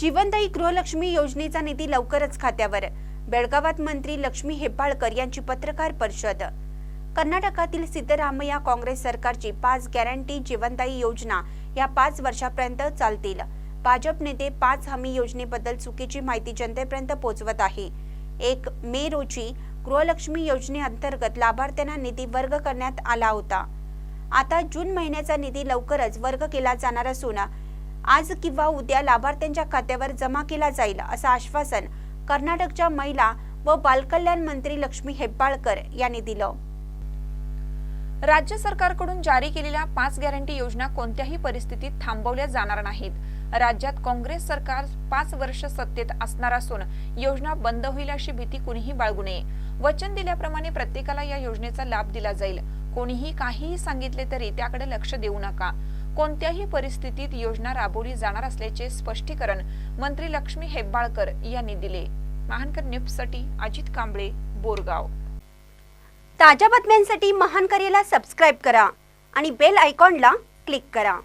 जीवनदायी गृहलक्ष्मी योजनेचा निधी लवकरच खात्यावर. बेळगावात मंत्री लक्ष्मी हेब्बाळकर यांची पत्रकार परिषद. कर्नाटकातील सिद्धरामय्या काँग्रेस सरकारची पाच गॅरंटी जीवनदायी योजना या पाच वर्षापर्यंत चालतील. भाजप नेते पाच हमी योजनेबद्दल चुकीची माहिती जनतेपर्यंत पोहोचवत आहे. एक मे रोजी गृहलक्ष्मी योजनेअंतर्गत लाभार्थ्यांना निधी वर्ग करण्यात आला होता. आता जून महिन्याचा निधी लवकरच वर्ग केला जाणार असून आज किंवा उद्या लाभार्थ्यांच्या खात्यावर जमा केला जाईल असं आश्वासन कर्नाटकच्या महिला व बालकल्याण मंत्री लक्ष्मी हेब्बाळकर यांनी दिलं. राज्य सरकारकडून जारी केलेल्या पाच गॅरंटी योजना कोणत्याही परिस्थितीत थांबवल्या जाणार नाहीत. राज्यात काँग्रेस सरकार पाच वर्ष सत्तेत असणार असून योजना बंद होईल अशी भीती कुणीही बाळगू नये. वचन दिल्याप्रमाणे प्रत्येकाला या योजनेचा लाभ दिला जाईल. कोणीही काहीही सांगितले तरी त्याकडे लक्ष देऊ नका. कोणत्याही परिस्थितीत योजना राबवली जाणार असल्याचे स्पष्टीकरण मंत्री लक्ष्मी हेब्बाळकर यांनी दिले. महानकर न्यूजसाठी अजित कांबळे बोरगाव. ताज्या बातम्यांसाठी महानकरेला सबस्क्राईब करा आणि बेल आयकॉनला क्लिक करा.